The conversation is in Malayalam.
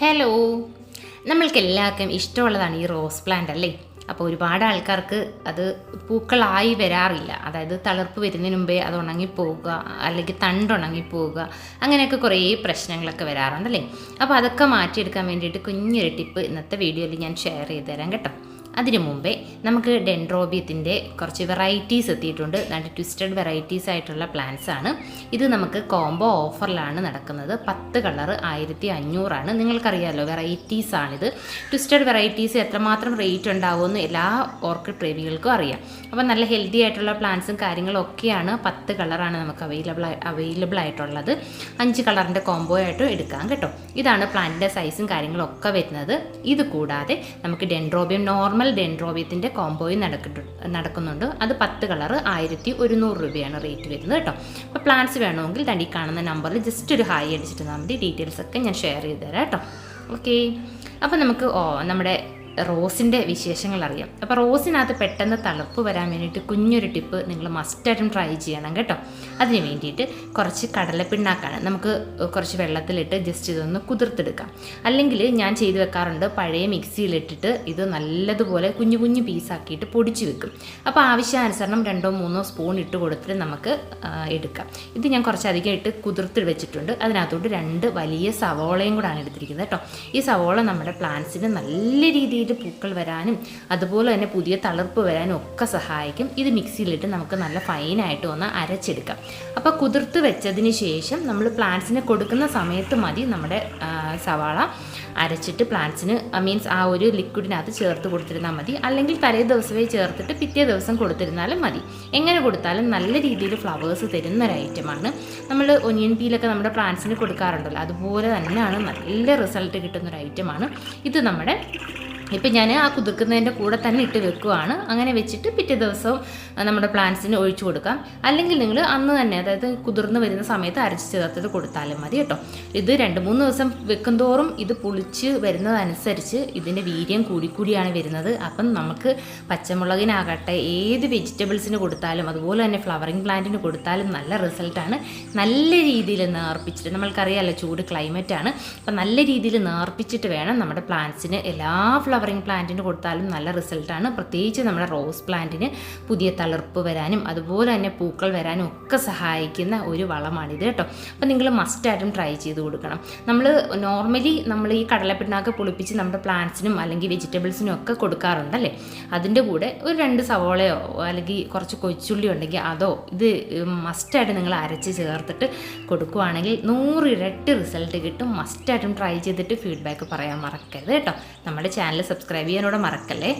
ഹലോ നമ്മൾക്ക് എല്ലാവർക്കും ഇഷ്ടമുള്ളതാണ് ഈ റോസ് പ്ലാന്റ് അല്ലേ? അപ്പോൾ ഒരുപാട് ആൾക്കാർക്ക് അത് പൂക്കളായി വരാറില്ല. അതായത് തളിർപ്പ് വരുന്നതിന് മുമ്പേ അത് ഉണങ്ങിപ്പോവുക അല്ലെങ്കിൽ തണ്ട് ഉണങ്ങിപ്പോവുക അങ്ങനെയൊക്കെ കുറേ പ്രശ്നങ്ങളൊക്കെ വരാറുണ്ടല്ലേ? അപ്പോൾ അതൊക്കെ മാറ്റിയെടുക്കാൻ വേണ്ടിയിട്ട് കുഞ്ഞൊരു ടിപ്പ് ഇന്നത്തെ വീഡിയോയിൽ ഞാൻ ഷെയർ ചെയ്ത് തരാം കേട്ടോ. അതിനു മുമ്പേ നമുക്ക് ഡെൻഡ്രോബിയത്തിന്റെ കുറച്ച് വെറൈറ്റീസ് എത്തിയിട്ടുണ്ട്. നല്ല ട്വിസ്റ്റഡ് വെറൈറ്റീസ് ആയിട്ടുള്ള പ്ലാന്റ്സ് ആണ്. ഇത് നമുക്ക് കോംബോ ഓഫറിലാണ് നടക്കുന്നത്. പത്ത് കളർ ആയിരത്തി അഞ്ഞൂറാണ്. നിങ്ങൾക്കറിയാമല്ലോ വെറൈറ്റീസ് ആണിത്. ട്വിസ്റ്റഡ് വെറൈറ്റീസ് എത്രമാത്രം റേറ്റ് ഉണ്ടാവുമെന്ന് എല്ലാ ഓർക്കിഡ് പ്രേമികൾക്കും അറിയാം. അപ്പോൾ നല്ല ഹെൽത്തി ആയിട്ടുള്ള പ്ലാന്റ്സും കാര്യങ്ങളും ഒക്കെയാണ് പത്ത് കളറാണ് നമുക്ക് അവൈലബിൾ അവൈലബിൾ ആയിട്ടുള്ളത് അഞ്ച് കളറിന്റെ കോംബോ ആയിട്ടും എടുക്കാം കേട്ടോ. ഇതാണ് പ്ലാന്റിന്റെ സൈസും കാര്യങ്ങളും ഒക്കെ വരുന്നത്. ഇത് കൂടാതെ നമുക്ക് ഡെൻഡ്രോബിയം നോർമൽ ഡെൻഡ്രോബിയത്തിന്റെ കോംബോയും നടക്കുന്നുണ്ട്. അത് പത്ത് കളർ ആയിരത്തി ഒരുന്നൂറ് രൂപയാണ് റേറ്റ് വരുന്നത് കേട്ടോ. അപ്പോൾ പ്ലാന്റ്സ് വേണമെങ്കിൽ തണ്ടി കാണുന്ന നമ്പറിൽ ജസ്റ്റ് ഒരു ഹായ് അടിച്ചിട്ട് തന്നാൽ മതി. ഡീറ്റെയിൽസ് ഒക്കെ ഞാൻ ഷെയർ ചെയ്ത് തരാം കേട്ടോ. ഓക്കെ അപ്പോൾ നമുക്ക് ഓ നമ്മുടെ റോസിന്റെ വിശേഷങ്ങൾ അറിയാം. അപ്പോൾ റോസിനകത്ത് പെട്ടെന്ന് തളർപ്പ് വരാൻ വേണ്ടിയിട്ട് കുഞ്ഞൊരു ടിപ്പ് നിങ്ങൾ മസ്റ്റായിട്ടും ട്രൈ ചെയ്യണം കേട്ടോ. അതിന് വേണ്ടിയിട്ട് കുറച്ച് കടലപ്പിണ്ണാക്കാണ്. നമുക്ക് കുറച്ച് വെള്ളത്തിലിട്ട് ജസ്റ്റ് ഇതൊന്ന് കുതിർത്തെടുക്കാം. അല്ലെങ്കിൽ ഞാൻ ചെയ്തു വെക്കാറുണ്ട് പഴയ മിക്സിയിലിട്ടിട്ട് ഇത് നല്ലതുപോലെ കുഞ്ഞു കുഞ്ഞു പീസാക്കിയിട്ട് പൊടിച്ച് വെക്കും. അപ്പോൾ ആവശ്യാനുസരണം രണ്ടോ മൂന്നോ സ്പൂൺ ഇട്ട് കൊടുത്തിട്ട് നമുക്ക് എടുക്കാം. ഇത് ഞാൻ കുറച്ചധികം ഇട്ട് കുതിർത്ത് വെച്ചിട്ടുണ്ട്. അതിനകത്തോട്ട് രണ്ട് വലിയ സവോളയും കൂടാണ് എടുത്തിരിക്കുന്നത് കേട്ടോ. ഈ സവോള നമ്മുടെ പ്ലാന്റ്സിന് നല്ല രീതിയിൽ പൂക്കൾ വരാനും അതുപോലെ തന്നെ പുതിയ തളിർപ്പ് വരാനും ഒക്കെ സഹായിക്കും. ഇത് മിക്സിയിലിട്ട് നമുക്ക് നല്ല ഫൈനായിട്ട് ഒന്ന് അരച്ചെടുക്കാം. അപ്പോൾ കുതിർത്ത് വെച്ചതിന് ശേഷം നമ്മൾ പ്ലാന്റ്സിന് കൊടുക്കുന്ന സമയത്ത് മതി നമ്മുടെ സവാള. അരച്ചിട്ട് പ്ലാന്റ്സിന് മീൻസ് ആ ഒരു ലിക്വിഡിനകത്ത് ചേർത്ത് കൊടുത്തിരുന്നാൽ മതി. അല്ലെങ്കിൽ തലേ ദിവസമേ ചേർത്തിട്ട് പിറ്റേ ദിവസം കൊടുത്തിരുന്നാലും മതി. എങ്ങനെ കൊടുത്താലും നല്ല രീതിയിൽ ഫ്ലവേഴ്സ് തരുന്ന ഒരു ഐറ്റമാണ് നമ്മൾ ഒനിയൻ പീലൊക്കെ നമ്മുടെ പ്ലാന്റ്സിന് കൊടുക്കാറുണ്ടല്ലോ. അതുപോലെ തന്നെയാണ് നല്ല റിസൾട്ട് കിട്ടുന്ന ഒരു ഐറ്റമാണ് ഇത് നമ്മുടെ ഇപ്പം ഞാൻ ആ കുതിർക്കുന്നതിന്റെ കൂടെ തന്നെ ഇട്ട് വെക്കുവാണ്. അങ്ങനെ വെച്ചിട്ട് പിറ്റേ ദിവസവും നമ്മുടെ പ്ലാന്റ്സിന് ഒഴിച്ചു കൊടുക്കാം. അല്ലെങ്കിൽ നിങ്ങൾ അന്ന് തന്നെ അതായത് കുതിർന്ന് വരുന്ന സമയത്ത് അരച്ച് ചേർത്തിട്ട് കൊടുത്താലും മതി കേട്ടോ. ഇത് രണ്ട് മൂന്ന് ദിവസം വെക്കുന്തോറും ഇത് പുളിച്ച് വരുന്നതനുസരിച്ച് ഇതിന്റെ വീര്യം കൂടിക്കൂടിയാണ് വരുന്നത്. അപ്പം നമുക്ക് പച്ചമുളകിനാകട്ടെ ഏത് വെജിറ്റബിൾസിന് കൊടുത്താലും അതുപോലെ തന്നെ ഫ്ലവറിങ് പ്ലാന്റിന് കൊടുത്താലും നല്ല റിസൾട്ടാണ്. നല്ല രീതിയിൽ നേർപ്പിച്ചിട്ട് നമ്മൾക്കറിയാമല്ലോ ചൂട് ക്ലൈമറ്റാണ്. അപ്പം നല്ല രീതിയിൽ നേർപ്പിച്ചിട്ട് വേണം നമ്മുടെ പ്ലാന്റ്സിന് എല്ലാ ഫ്ലവറിങ് പ്ലാന്റിന് കൊടുത്താലും നല്ല റിസൾട്ടാണ്. പ്രത്യേകിച്ച് നമ്മുടെ റോസ് പ്ലാന്റിന് പുതിയ തളിർപ്പ് വരാനും അതുപോലെ തന്നെ പൂക്കൾ വരാനും ഒക്കെ സഹായിക്കുന്ന ഒരു വളമാണിത് കേട്ടോ. അപ്പം നിങ്ങൾ മസ്റ്റായിട്ടും ട്രൈ ചെയ്ത് കൊടുക്കണം. നമ്മൾ നോർമലി നമ്മൾ ഈ കടലപ്പിണ്ണാക്ക് പുളിപ്പിച്ച് നമ്മുടെ പ്ലാന്റ്സിനും അല്ലെങ്കിൽ വെജിറ്റബിൾസിനും ഒക്കെ കൊടുക്കാറുണ്ടല്ലേ? അതിന്റെ കൂടെ ഒരു രണ്ട് സവോളയോ അല്ലെങ്കിൽ കുറച്ച് കൊച്ചുള്ളി ഉണ്ടെങ്കിൽ അതോ ഇത് മസ്റ്റായിട്ട് നിങ്ങൾ അരച്ച് ചേർത്തിട്ട് കൊടുക്കുവാണെങ്കിൽ നൂറ് ഇരട്ടി റിസൾട്ട് കിട്ടും. മസ്റ്റായിട്ടും ട്രൈ ചെയ്തിട്ട് ഫീഡ്ബാക്ക് പറയാൻ മറക്കരുത് കേട്ടോ. നമ്മുടെ ചാനൽ സബ്സ്ക്രൈബ് ചെയ്യാനോടെ മറക്കല്ലേ?